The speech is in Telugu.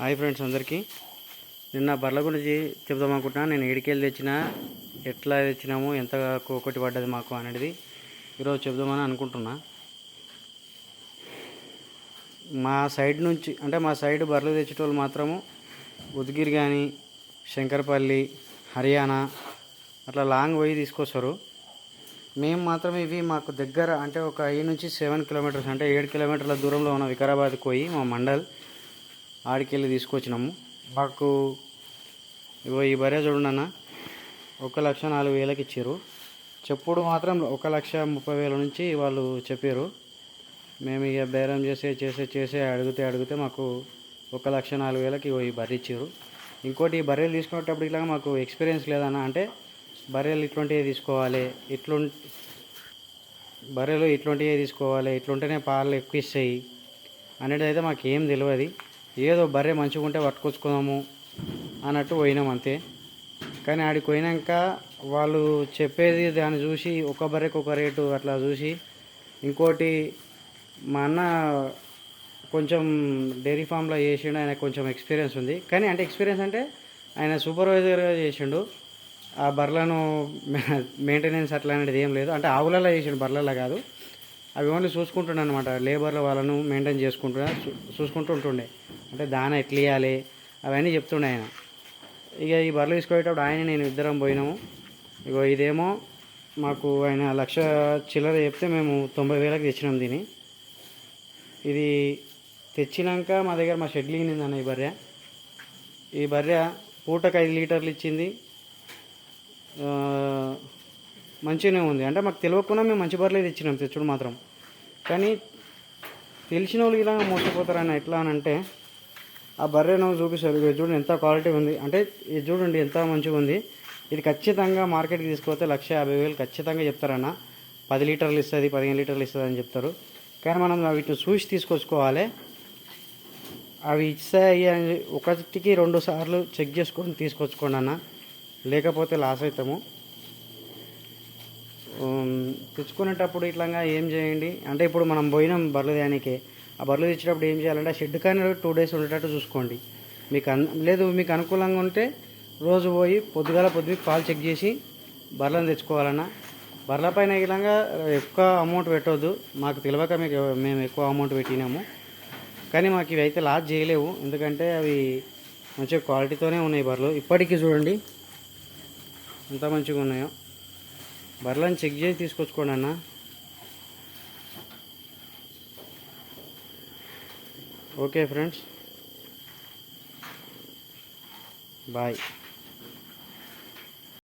హాయ్ ఫ్రెండ్స్ అందరికీ. నిన్న బర్ల గురించి చెప్దాం అనుకుంటున్నా. నేను ఏడికెళ్ళి తెచ్చిన ఎట్లా తెచ్చినాము ఎంత ఒకటి పడ్డది మాకు అనేది ఈరోజు చెప్దామని అనుకుంటున్నా. మా సైడ్ నుంచి అంటే మా సైడ్ బర్రెలు తెచ్చేటోళ్ళు మాత్రము ఉద్గిరి కానీ శంకరపల్లి హర్యానా అట్లా లాంగ్ పోయి తీసుకొస్తారు. మేము మాత్రం ఇవి మాకు దగ్గర అంటే ఒక ఐదు నుంచి సెవెన్ కిలోమీటర్స్ అంటే ఏడు కిలోమీటర్ల దూరంలో ఉన్న వికారాబాద్కి పోయి మా మండల్ ఆడికెళ్ళి తీసుకొచ్చినాము. మాకు ఇగో ఈ బర్రె చూడండి అన్న ఒక లక్ష నాలుగు వేలకి ఇచ్చారు చెప్పుడు మాత్రం ఒక లక్ష ముప్పై వేల నుంచి వాళ్ళు చెప్పారు మేము ఇక బేరం చేసే చేసే చేసే అడిగితే అడిగితే మాకు ఒక లక్ష నాలుగు వేలకి ఇగో ఈ బర్రె ఇచ్చారు ఇంకోటి ఈ బర్రెలు తీసుకునేటప్పుడు ఇట్లా మాకు ఎక్స్పీరియన్స్ లేదన్న అంటే బర్రెలు ఇట్లాంటివి తీసుకోవాలి ఇట్లు బర్రెలు ఇట్లాంటివి తీసుకోవాలి ఇట్లుంటేనే పాలు ఎక్కువ ఇస్తాయి అనేది అయితే మాకు ఏం తెలియదు ఏదో బర్రె మంచిగా ఉంటే పట్టుకొచ్చుకుందాము అన్నట్టు పోయినాం అంతే. కానీ ఆడికి పోయినాక వాళ్ళు చెప్పేది దాన్ని చూసి ఒక బర్రెకి ఒక రేటు అట్లా చూసి ఇంకోటి మా అన్న కొంచెం డైరీ ఫామ్లో చేసిండు ఆయన కొంచెం ఎక్స్పీరియన్స్ ఉంది. కానీ అంటే ఎక్స్పీరియన్స్ అంటే ఆయన సూపర్వైజర్గా చేసిండు. ఆ బర్రెలను మెయింటెనెన్స్ అట్లా అనేది ఏం లేదు. అంటే ఆవులలో చేసిండు బర్లలో కాదు. అవి ఓన్లీ చూసుకుంటుండే అనమాట లేబర్లు వాళ్ళను మెయింటైన్ చేసుకుంటున్నా చూసుకుంటూ ఉంటుండే. అంటే దాన ఎట్లా ఇవ్వాలి అవన్నీ చెప్తుండే ఆయన. ఇక ఈ బర్రెలు తీసుకునేటప్పుడు ఆయన నేను ఇద్దరం పోయినాము. ఇగో ఇదేమో మాకు ఆయన లక్ష చిల్లర చెప్తే మేము తొంభై వేలకు తెచ్చినాం దీన్ని. ఇది తెచ్చినాక మా దగ్గర మా షెడ్ అన్న ఈ బర్రె. ఈ బర్రె పూటకు ఐదు లీటర్లు ఇచ్చింది. మంచిగానే ఉంది. అంటే మాకు తెలియకుండా మేము మంచి బర్రెలు తెచ్చినాం తెచ్చుడు మాత్రం. కానీ తెలిసిన వాళ్ళు ఇలా మోసపోతారని ఎట్లా అని అంటే ఆ బర్రెను చూపిస్తారు. ఇది చూడండి ఎంత క్వాలిటీ ఉంది. అంటే ఇది చూడండి ఎంత మంచిగా ఉంది. ఇది ఖచ్చితంగా మార్కెట్కి తీసుకుపోతే లక్ష యాభై వేలు ఖచ్చితంగా చెప్తారన్న. పది లీటర్లు ఇస్తుంది పదిహేను లీటర్లు ఇస్తుంది అని చెప్తారు. కానీ మనం వీటిని చూసి తీసుకొచ్చుకోవాలి. అవి ఇస్తాయి అని ఒకటికి రెండు సార్లు చెక్ చేసుకొని తీసుకొచ్చుకోండి అన్న. లేకపోతే లాస్ అవుతాము తెచ్చుకునేటప్పుడు ఇట్లాగా ఏం చేయండి? అంటే ఇప్పుడు మనం పోయినాం బర్రెలు దానికి ఆ బర్రెలు తెచ్చినప్పుడు ఏం చేయాలంటే ఆ షెడ్ కానీ టూ డేస్ ఉండేటట్టు చూసుకోండి. మీకు అన్ లేదు మీకు అనుకూలంగా ఉంటే రోజు పోయి పొద్దుగాల పొద్దుకి పాలు చెక్ చేసి బర్రెలను తెచ్చుకోవాలన్నా. బర్రెల పైన ఇలాగా ఎక్కువ అమౌంట్ పెట్టవద్దు మాకు తెలియక మీకు మేము ఎక్కువ అమౌంట్ పెట్టినాము. కానీ మాకు ఇవి అయితే లాస్ చేయలేవు. ఎందుకంటే అవి మంచిగా క్వాలిటీతోనే ఉన్నాయి బర్రెలు. ఇప్పటికీ చూడండి ఎంత మంచిగా ఉన్నాయో. బర్రెలను చెక్ చేసి తీసుకొచ్చుకోండి అన్న. Okay friends bye